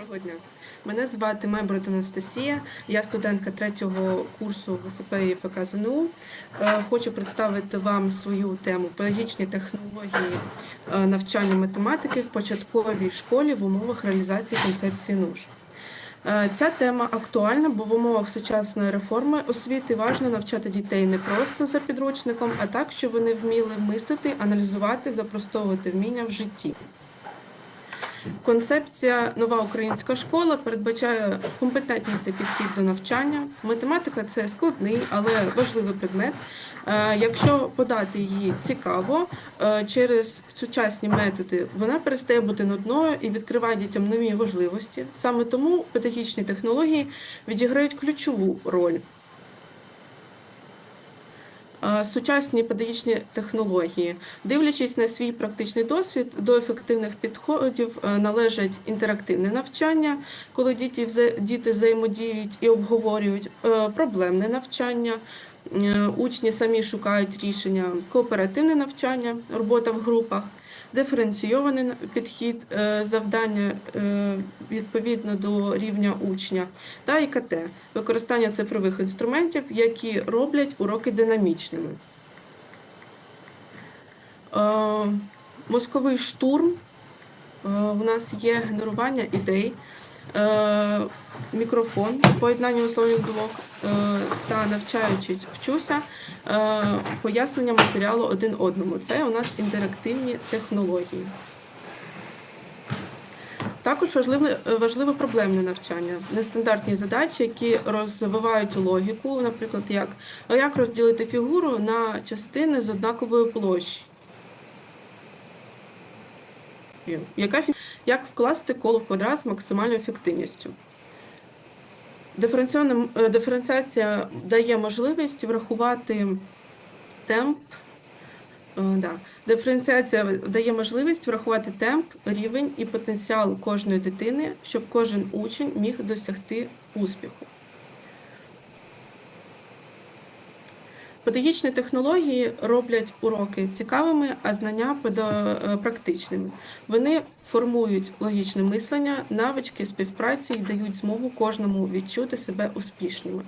Доброго дня. Мене звати Меброд Анастасія. Я студентка третього курсу ВСП ФК ЗНУ. Е, Хочу представити вам свою тему педагогічні технології е, навчання математики в початковій школі в умовах реалізації концепції НУШ. Е, Ця тема актуальна, бо в умовах сучасної реформи освіти важливо навчати дітей не просто за підручником, а так, щоб вони вміли мислити, аналізувати, запростовувати вміння в житті. Концепція нова українська школа передбачає компетентність та підхід до навчання. Математика це складний, але важливий предмет. Е, Якщо подати її цікаво е, через сучасні методи, вона перестає бути нудною і відкриває дітям нові можливості. Саме тому педагогічні технології відіграють ключову роль. Е, Сучасні педагогічні технології, дивлячись на свій практичний досвід, до ефективних підходів е, належать інтерактивне навчання, коли діти, діти взаємодіють і обговорюють, е, проблемне навчання, учні самі шукають рішення, кооперативне навчання, робота в групах, диференційований підхід, е, завдання е, відповідно до рівня учня, та ІКТ використання цифрових інструментів, які роблять уроки динамічними. Е, Мозковий штурм. У нас є генерування ідей, мікрофон, поєднання условних думок е, та навчаючись вчуся, е, пояснення матеріалу один одному. Це у нас інтерактивні технології. Також важливе, важливе проблемне навчання, нестандартні задачі, які розвивають логіку, наприклад, як, як розділити фігуру на частини з однакової площі. Яка, як вкласти коло в квадрат з максимальною ефективністю? Е, диференціація дає можливість врахувати темп. е, Да. Диференціація дає можливість врахувати темп, рівень і потенціал кожної дитини, щоб кожен учень міг досягти успіху. Педагогічні технології роблять уроки цікавими, а знання е, практичними. Вони формують логічне мислення, навички співпраці і дають змогу кожному відчути себе успішними.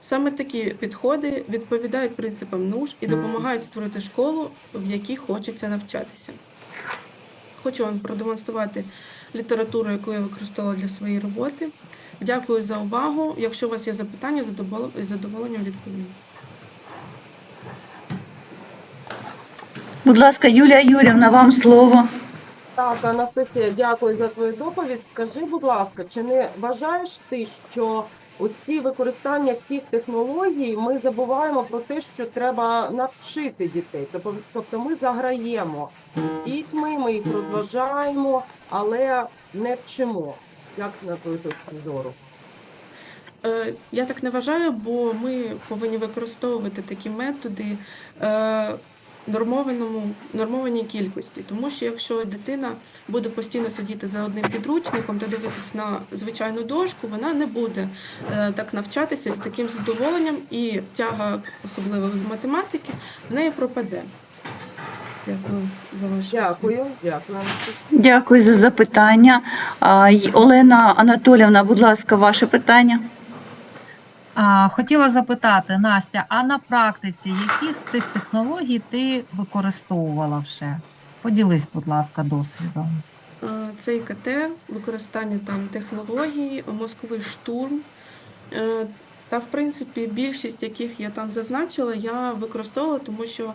Саме такі підходи відповідають принципам НУШ і допомагають створити школу, в якій хочеться навчатися. Хочу вам продемонструвати літературу, яку я використовувала для своєї роботи. Дякую за увагу. Якщо у вас є запитання, з задоволенням відповім. Будь ласка, Юлія Юрівна, вам слово. Так, Анастасія, дякую за твою доповідь. Скажи, будь ласка, чи не вважаєш ти, що оці використання всіх технологій ми забуваємо про те, що треба навчити дітей? Тобто, тобто ми заграємо з дітьми, ми їх розважаємо, але не вчимо. Як на твою точку зору? Е, Я так не вважаю, бо ми повинні використовувати такі методи е, нормованому, нормованій кількості. Тому що якщо дитина буде постійно сидіти за одним підручником та дивитись на звичайну дошку, вона не буде е, так навчатися з таким задоволенням, і тяга, особливо з математики, в неї пропаде. Дякую за ваше. Дякую, дякую, Дякую за запитання. Олена Анатолівна, будь ласка, ваше питання. Хотіла запитати, Настя, а на практиці які з цих технологій ти використовувала вже? Поділись, будь ласка, досвідом. Це ІКТ, використання там технологій, мозковий штурм. Е, Та, в принципі, більшість яких я там зазначила, я використовувала, тому що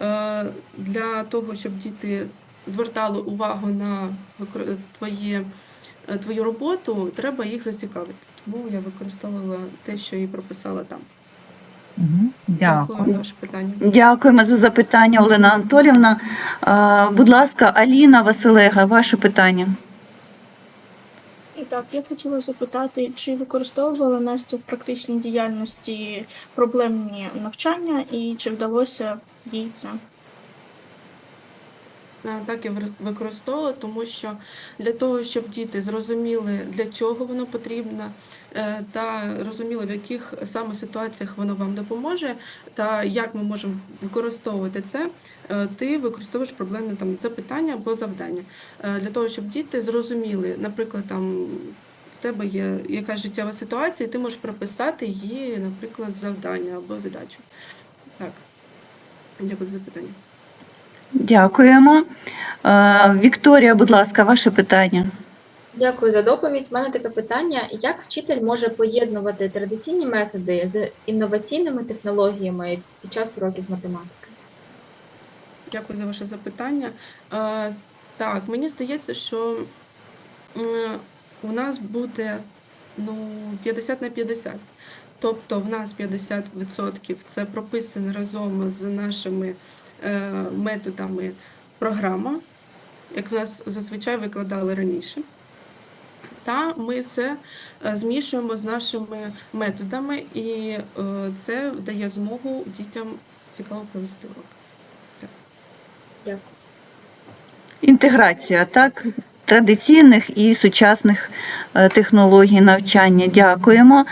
е, для того, щоб діти звертали увагу на твоє, твою роботу, треба їх зацікавити. Тому я використовувала те, що і прописала там. Угу. Дякую Дякую. ваше питання. Дякуємо за запитання, Олена Анатолівна. Будь ласка, Аліна Василега, ваше питання. І так, я хотіла запитати, чи використовувала Настя в практичній діяльності проблемні навчання і чи вдалося їй це? Е, Так і використовувала, тому що для того, щоб діти зрозуміли, для чого воно потрібно, е, та розуміли, в яких саме ситуаціях воно вам допоможе, та як ми можемо використовувати це, е, ти використовуєш проблемне там запитання або завдання. Для того, щоб діти зрозуміли, наприклад, там в тебе є якась життєва ситуація, і ти можеш прописати її, наприклад, завдання або задачу. Так. Дякую за запитання. Дякуємо. Е, Вікторія, будь ласка, ваше питання. Дякую за доповідь. У мене таке питання: як вчитель може поєднувати традиційні методи з інноваційними технологіями під час уроків математики? Дякую за ваше запитання. Е, Так, мені здається, що у нас буде ну, 50 на 50. Тобто в нас 50% це прописано разом з нашими методами програма, як в нас зазвичай викладали раніше. Та ми все е, змішуємо з нашими методами, і е, це дає змогу дітям цікаво провести урок. Дякую. Інтеграція, так? Традиційних і сучасних е, технологій навчання. Дякуємо.